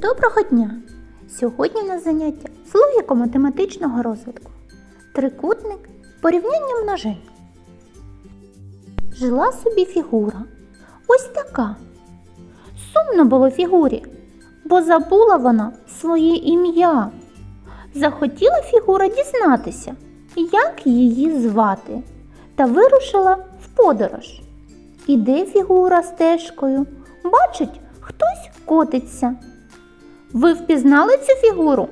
Доброго дня! Сьогодні на заняття з логіко-математичного розвитку. Трикутник порівняння множин. Жила собі фігура. Ось така. Сумно було фігурі, бо забула вона своє ім'я. Захотіла фігура дізнатися, як її звати, та вирушила в подорож. Іде фігура стежкою, бачить, хтось котиться. Ви впізнали цю фігуру?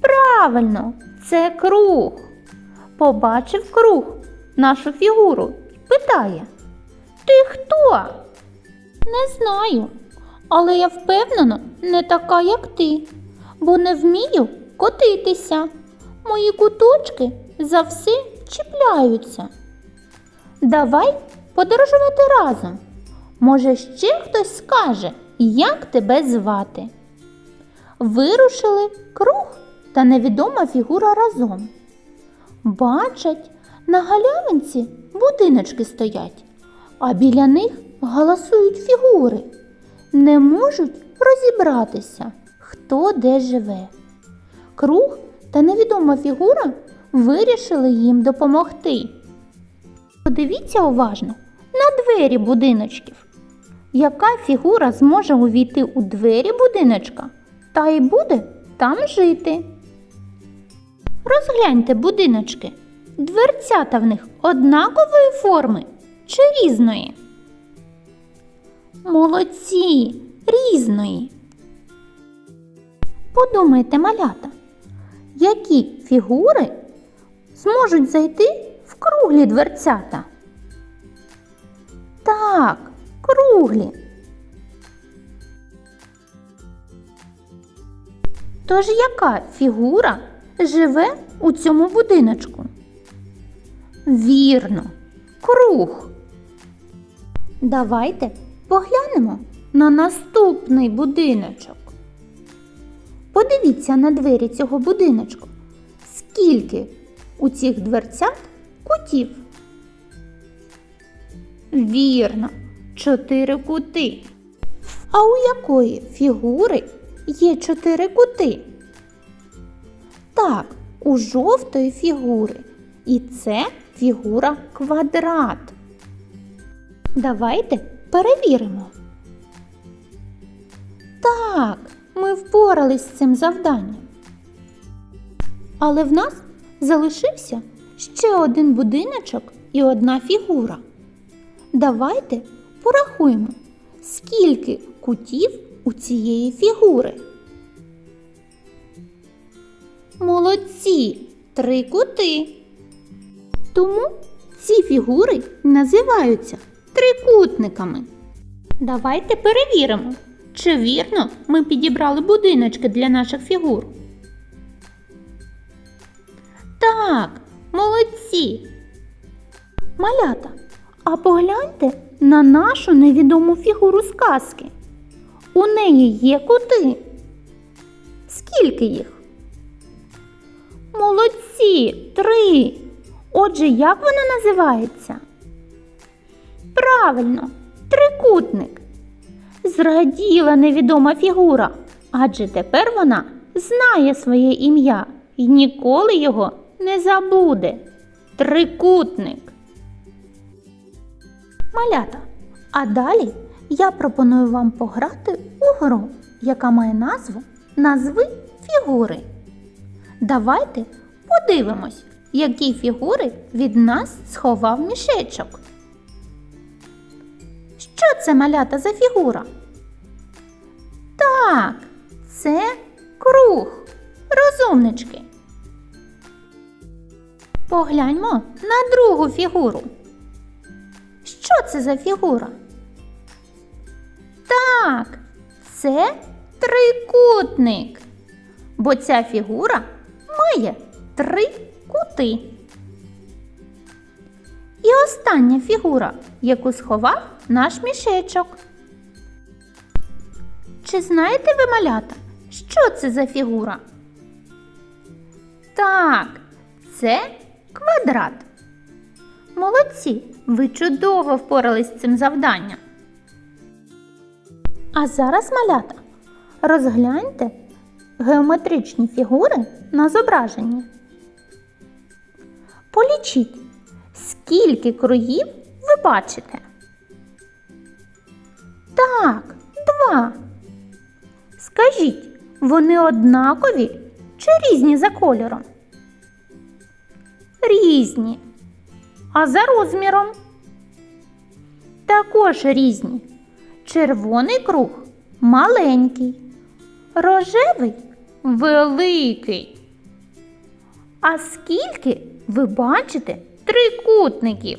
Правильно, це круг. Побачив круг нашу фігуру питає: Ти хто? Не знаю, але я впевнена, не така, як ти, бо не вмію котитися. Мої куточки за все чіпляються. Давай подорожувати разом. Може, ще хтось скаже, як тебе звати. Вирушили круг та невідома фігура разом. Бачать, на галявинці будиночки стоять, а біля них галасують фігури. Не можуть розібратися, хто де живе. Круг та невідома фігура вирішили їм допомогти. Подивіться уважно на двері будиночків. Яка фігура зможе увійти у двері будиночка та й буде там жити? Розгляньте будиночки. Дверцята в них однакової форми чи різної? Молодці, різної. Подумайте, малята, які фігури зможуть зайти в круглі дверцята? Так, круглі. Тож яка фігура живе у цьому будиночку? Вірно, круг. Давайте поглянемо на наступний будиночок. Подивіться на двері цього будиночку. Скільки у цих дверцят кутів? Вірно, чотири кути. А у якої фігури є чотири кути? Так, у жовтої фігури. І це фігура квадрат. Давайте перевіримо. Так, ми впорались з цим завданням. Але в нас залишився ще один будиночок і одна фігура. Давайте порахуємо, скільки кутів у цієї фігури. Молодці, три кути. Тому ці фігури називаються трикутниками. Давайте перевіримо, чи вірно ми підібрали будиночки для наших фігур. Так, молодці. Малята, а погляньте на нашу невідому фігуру з казки. У неї є кути. Скільки їх? Молодці, три. Отже, як вона називається? Правильно, трикутник. Зраділа невідома фігура, адже тепер вона знає своє ім'я і ніколи його не забуде. Трикутник. Малята. А далі я пропоную вам пограти у гру, яка має назву Назви фігури. Давайте подивимось, які фігури від нас сховав мішечок. Що це малята за фігура? Так, це круг. Розумнички. Погляньмо на другу фігуру. Що це за фігура? Це трикутник. Бо ця фігура має три кути. І остання фігура, яку сховав наш мішечок. Чи знаєте ви, малята, що це за фігура? Так, це квадрат. Молодці, ви чудово впорались з цим завданням. А зараз, малята, Розгляньте геометричні фігури на зображенні. Полічіть, скільки кругів ви бачите. Так, два. Скажіть, вони однакові чи різні за кольором? Різні. А за розміром? Також різні. Червоний круг маленький, рожевий великий. А скільки ви бачите трикутників?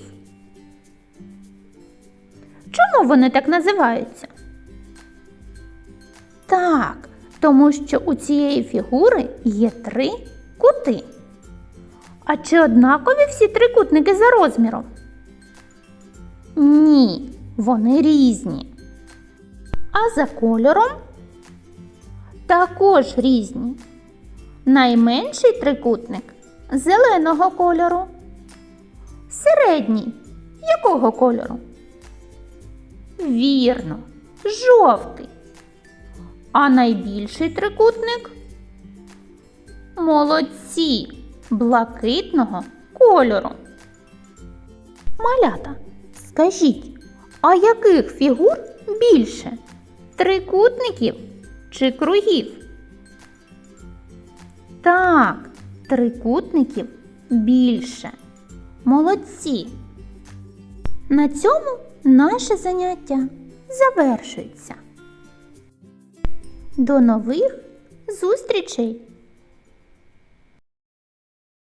Чому вони так називаються? Так, тому що у цієї фігури є три кути. А чи однакові всі трикутники за розміром? Ні, вони різні. А за кольором також різні. Найменший трикутник зеленого кольору. Середній якого кольору? Вірно, жовтий. А найбільший трикутник? Молодці блакитного кольору. Малята, скажіть, а яких фігур більше? Трикутників чи кругів? Так, трикутників більше. Молодці. На цьому наше заняття завершується. До нових зустрічей!